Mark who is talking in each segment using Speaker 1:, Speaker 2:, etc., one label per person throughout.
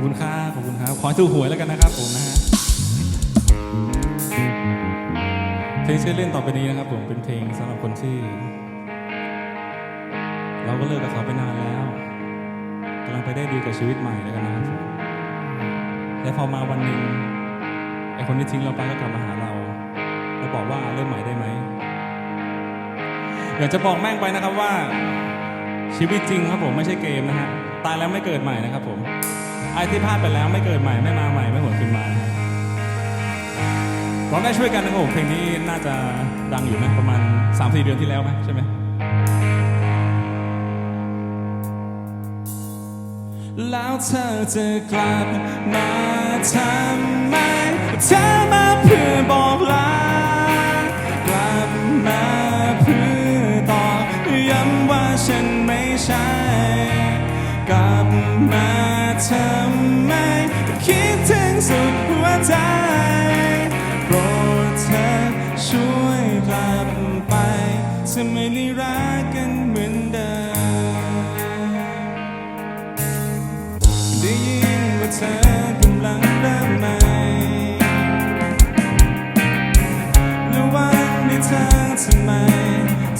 Speaker 1: อบคุณครับขอบคุณครับขอให้ถูกหวยแล้วกันนะครับผมนะฮะเพลงชื่อเล่นต่อไปนี้นะครับ ผมเป็นเพลงสำหรับคนที่ เราก็เลิกกับเขาไปนานแล้วกำลังไปได้ดีกับชีวิตใหม่แล้วกันนะครับผมและพอมาวันหนึ่งไอคนที่ทิ้งเราไปก็กลับมาหาเรา แล้วบอกว่าเริ่มใหม่ได้ไหมอยากจะบอกแม่งไปนะครับว่าชีวิตจริงครับผมไม่ใช่เกมนะฮะตายแล้วไม่เกิดใหม่นะครับผม ไอ้ที่พลาดไปแล้วไม่เกิดใหม่ไม่มาใหม่ไม่หวนคืนมานะฮะร้องได้ช่วยกันนะครับผมเพลงนี้น่าจะดังอยู่นะประมาณ 3-4 เดือนที่แล้วไหมใช่ไหมแล้วเธอจะกลับมาทำไมเธอมาเพื่อบอกลา จะไม่ได้รักกันเหมือนเดิมได้ยินว่าเธอกำลังเริ่มใหม่แล้ววันนี้เธอทำไม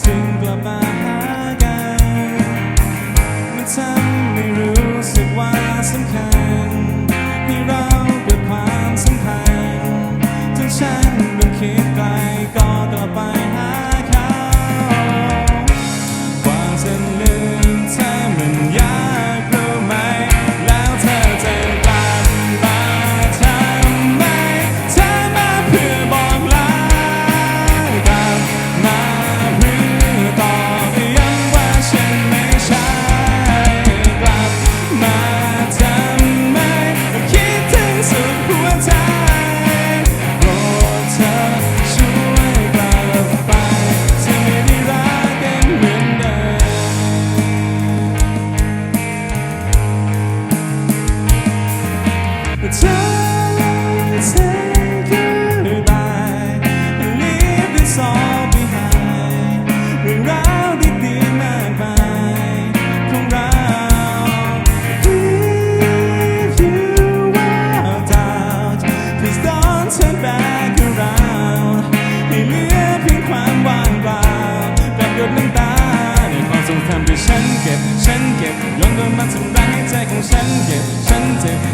Speaker 1: ถึงกลับมาหากันมันทำให้รู้สึกว่าสำคัญให้เราเกิดความสัมพันธ์จนฉัน ย้อนกลับมันทำร้ายให้ใจของฉันเจ็บฉันเจ็บ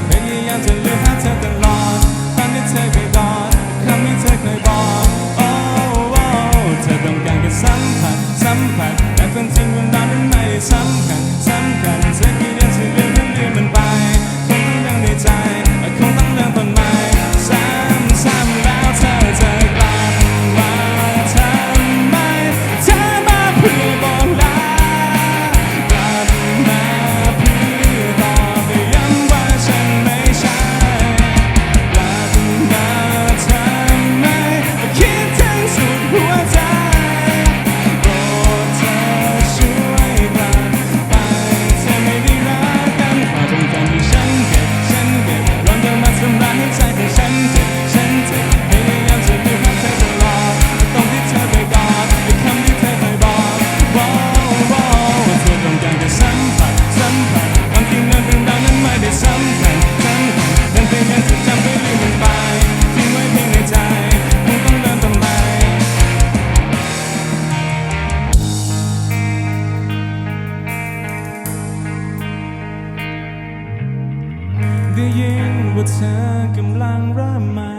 Speaker 1: ได้ยินว่าเธอกำลังเริ่มใหม่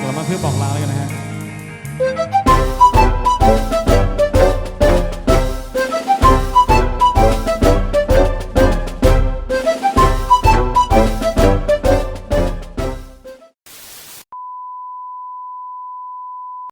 Speaker 1: กลับมาเพื่อบอกลาแล้วกันนะฮะ